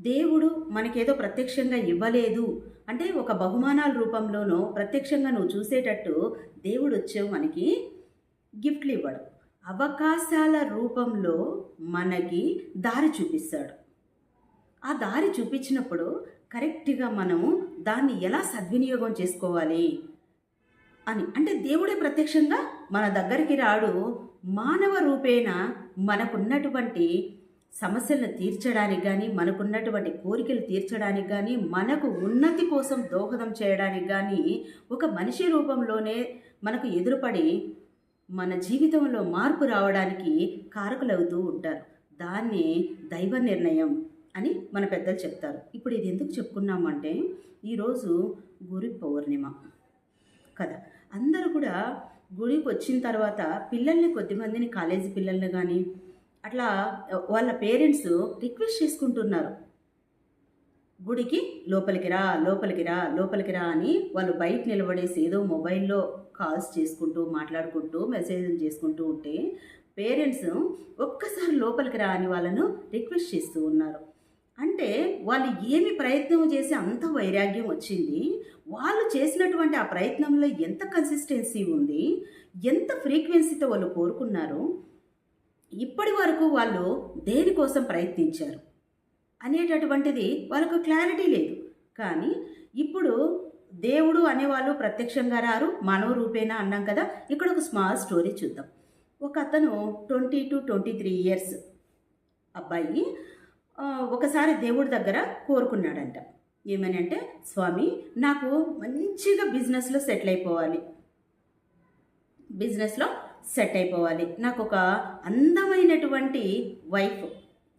దేవుడు మనకేదో ప్రత్యక్షంగా ఇవ్వలేదు. అంటే ఒక బహుమానాల రూపంలోనో ప్రత్యక్షంగా నువ్వు చూసేటట్టు దేవుడు వచ్చేవి మనకి గిఫ్ట్లు ఇవ్వడు. అవకాశాల రూపంలో మనకి దారి చూపిస్తాడు. ఆ దారి చూపించినప్పుడు కరెక్ట్గా మనము దాన్ని ఎలా సద్వినియోగం చేసుకోవాలి అని. అంటే దేవుడే ప్రత్యక్షంగా మన దగ్గరికి రాడు. మానవ రూపేణ మనకున్నటువంటి సమస్యలను తీర్చడానికి కానీ మనకున్నటువంటి కోరికలు తీర్చడానికి కానీ మనకు ఉన్నతి కోసం దోహదం చేయడానికి కానీ ఒక మనిషి రూపంలోనే మనకు ఎదురుపడి మన జీవితంలో మార్పు రావడానికి కారకులవుతూ ఉంటారు. దాన్ని దైవ నిర్ణయం అని మన పెద్దలు చెప్తారు. ఇప్పుడు ఇది ఎందుకు చెప్పుకున్నామంటే ఈరోజు గురి పౌర్ణిమ కదా అందరూ కూడా గుడికి వచ్చిన తర్వాత పిల్లల్ని కొద్దిమందిని కాలేజీ పిల్లల్ని కానీ అట్లా వాళ్ళ పేరెంట్స్ రిక్వెస్ట్ చేసుకుంటున్నారు. గుడికి లోపలికి రా లోపలికి రా లోపలికి రా అని వాళ్ళు బయట నిలబడేసి ఏదో మొబైల్లో కాల్స్ చేసుకుంటూ మాట్లాడుకుంటూ మెసేజ్లు చేసుకుంటూ ఉంటే పేరెంట్స్ ఒక్కసారి లోపలికి రా అని వాళ్ళను రిక్వెస్ట్ చేస్తూ ఉన్నారు. అంటే వాళ్ళు ఏమి ప్రయత్నం చేసి అంత వైరాగ్యం వచ్చింది? వాళ్ళు చేసినటువంటి ఆ ప్రయత్నంలో ఎంత కన్సిస్టెన్సీ ఉంది? ఎంత ఫ్రీక్వెన్సీతో వాళ్ళు కోరుకున్నారు? ఇప్పటి వరకు వాళ్ళు దేనికోసం ప్రయత్నించారు అనేటటువంటిది వాళ్ళకు క్లారిటీ లేదు. కానీ ఇప్పుడు దేవుడు అనేవాళ్ళు ప్రత్యక్షంగా రారు మానవ రూపేనా అన్నాం కదా ఇక్కడ ఒక స్మాల్ స్టోరీ చూద్దాం. ఒక అతను twenty two twenty three years అబ్బాయి ఒకసారి దేవుడి దగ్గర కోరుకున్నాడంట. ఏమని అంటే స్వామి నాకు మంచిగా బిజినెస్లో సెటిల్ అయిపోవాలి. బిజినెస్లో సెట్ అయిపోవాలి. నాకు ఒక అందమైనటువంటి వైఫ్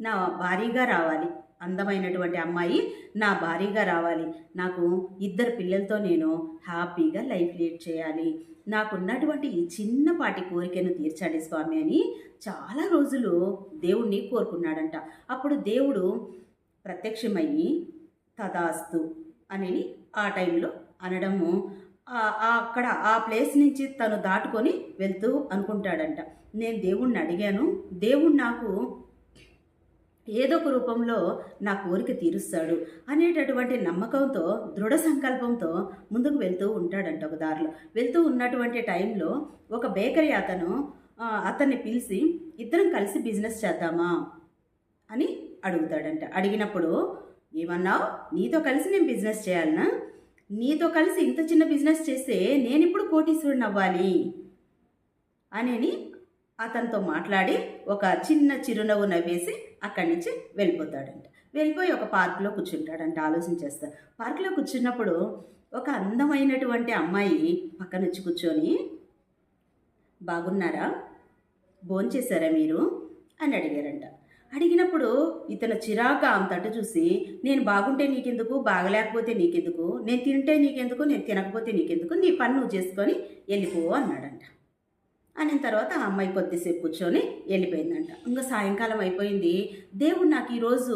నా భారీగా రావాలి. అందమైనటువంటి అమ్మాయి నా భారీగా రావాలి. నాకు ఇద్దరు పిల్లలతో నేను హ్యాపీగా లైఫ్ లీడ్ చేయాలి. నాకున్నటువంటి ఈ చిన్నపాటి కోరికను తీర్చాలి స్వామి అని చాలా రోజులు దేవుణ్ణి కోరుకున్నాడంట. అప్పుడు దేవుడు ప్రత్యక్షమయ్యి తదాస్తు అని ఆ టైంలో అనడము అక్కడ ఆ ప్లేస్ నుంచి తను దాటుకొని వెళ్తూ అనుకుంటాడంట. నేను దేవుణ్ణి అడిగాను. దేవుడు నాకు ఏదో ఒక రూపంలో నా కోరిక తీరుస్తాడు అనేటటువంటి నమ్మకంతో దృఢ సంకల్పంతో ముందుకు వెళ్తూ ఉంటాడంట ఒక దారిలో. వెళ్తూ ఉన్నటువంటి టైంలో ఒక బేకరీ అతను అతన్ని పిలిచి ఇద్దరం కలిసి బిజినెస్ చేద్దామా? అని అడుగుతాడంట. అడిగినప్పుడు ఏమన్నావు? నీతో కలిసి నేను బిజినెస్ చేయాలనా? నీతో కలిసి ఇంత చిన్న బిజినెస్ చేస్తే నేను ఇప్పుడు కోటీశ్వరుని అవ్వాలి అనేని అతనితో మాట్లాడి ఒక చిన్న చిరునవ్వు నవ్వేసి అక్కడి నుంచి వెళ్ళిపోతాడంట. వెళ్ళిపోయి ఒక పార్కులో కూర్చుంటాడంట ఆలోచించేస్తాడు పార్కులో కూర్చున్నప్పుడు ఒక అందమైనటువంటి అమ్మాయి పక్కన వచ్చి కూర్చొని బాగున్నారా? భోంచేశారా మీరు? అని అడిగారంట. అడిగినప్పుడు ఇతను చిరాక ఆమె తట్టు చూసి నేను బాగుంటే నీకెందుకు? బాగలేకపోతే నీకెందుకు? నేను తింటే నీకెందుకు? నేను తినకపోతే నీకెందుకు? నీ పని నువ్వు చేసుకొని వెళ్ళిపో అన్నాడంట. అనిన తర్వాత ఆ అమ్మాయి కొద్దిసేపు కూర్చొని వెళ్ళిపోయిందంట. ఇంకా సాయంకాలం అయిపోయింది. దేవుడు నాకు ఈరోజు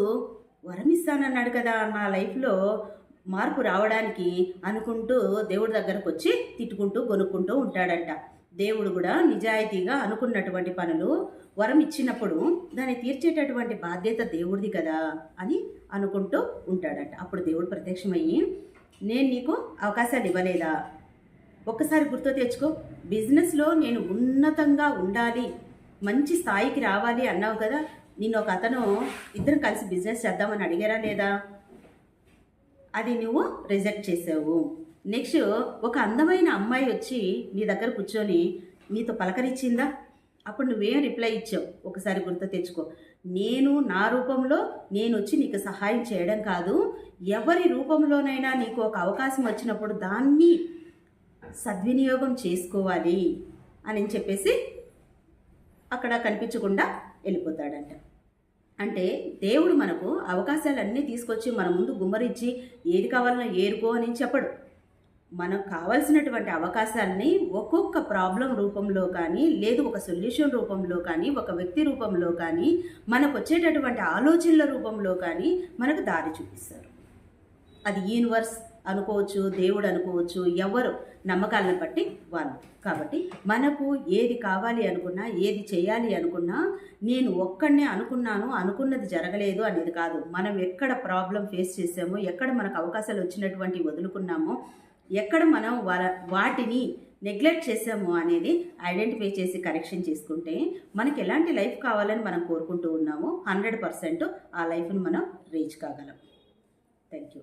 వరం ఇస్తానన్నాడు కదా నా లైఫ్లో. మార్పు రావడానికి అనుకుంటూ దేవుడి దగ్గరకు వచ్చి తిట్టుకుంటూ కొనుక్కుంటూ ఉంటాడంట. దేవుడు కూడా నిజాయితీగా అనుకున్నటువంటి పనులు వరం ఇచ్చినప్పుడు దాన్ని తీర్చేటటువంటి బాధ్యత దేవుడిది కదా అని అనుకుంటూ ఉంటాడంట. అప్పుడు దేవుడు ప్రత్యక్షమయ్యి నేను నీకు అవకాశాలు ఇవ్వలేదా? ఒక్కసారి గుర్తు తెచ్చుకో. బిజినెస్లో నేను ఉన్నతంగా ఉండాలి మంచి స్థాయికి రావాలి అన్నావు కదా నిన్ను ఒక అతను ఇద్దరం కలిసి బిజినెస్ చేద్దామని అడిగారా లేదా? అది నువ్వు రిజెక్ట్ చేసావు. నెక్స్ట్ ఒక అందమైన అమ్మాయి వచ్చి నీ దగ్గర కూర్చొని నీతో పలకరించిందా అప్పుడు నువ్వేం రిప్లై ఇచ్చావు? ఒకసారి గుర్తు తెచ్చుకో. నేను నా రూపంలో నేను వచ్చి నీకు సహాయం చేయడం కాదు ఎవరి రూపంలోనైనా నీకు ఒక అవకాశం వచ్చినప్పుడు దాన్ని సద్వినియోగం చేసుకోవాలి అని చెప్పేసి అక్కడ కనిపించకుండా వెళ్ళిపోతాడంట. అంటే దేవుడు మనకు అవకాశాలన్నీ తీసుకొచ్చి మన ముందు గుమ్మరించి ఏది కావాలన్నా ఏరుకో అని చెప్పడు. మనకు కావాల్సినటువంటి అవకాశాలని ఒక్కొక్క ప్రాబ్లం రూపంలో కానీ లేదు ఒక సొల్యూషన్ రూపంలో కానీ ఒక వ్యక్తి రూపంలో కానీ మనకు వచ్చేటటువంటి ఆలోచనల రూపంలో కానీ మనకు దారి చూపిస్తారు. అది యూనివర్స్ అనుకోవచ్చు దేవుడు అనుకోవచ్చు ఎవరు నమ్మకాలను బట్టి వాళ్ళు. కాబట్టి మనకు ఏది కావాలి అనుకున్నా ఏది చేయాలి అనుకున్నా నేను ఒక్కడనే అనుకున్నాను అనుకున్నది జరగలేదు అనేది కాదు. మనం ఎక్కడ ప్రాబ్లం ఫేస్ చేసామో ఎక్కడ మనకు అవకాశాలు వచ్చినటువంటి వదులుకున్నామో ఎక్కడ మనం వా- వాటిని నెగ్లెక్ట్ చేసామో అనేది ఐడెంటిఫై చేసి కరెక్షన్ చేసుకుంటే మనకి ఎలాంటి లైఫ్ కావాలని మనం కోరుకుంటూ ఉన్నామో హండ్రెడ్ పర్సెంట్ ఆ లైఫ్ను మనం రీచ్ కాగలం. Thank you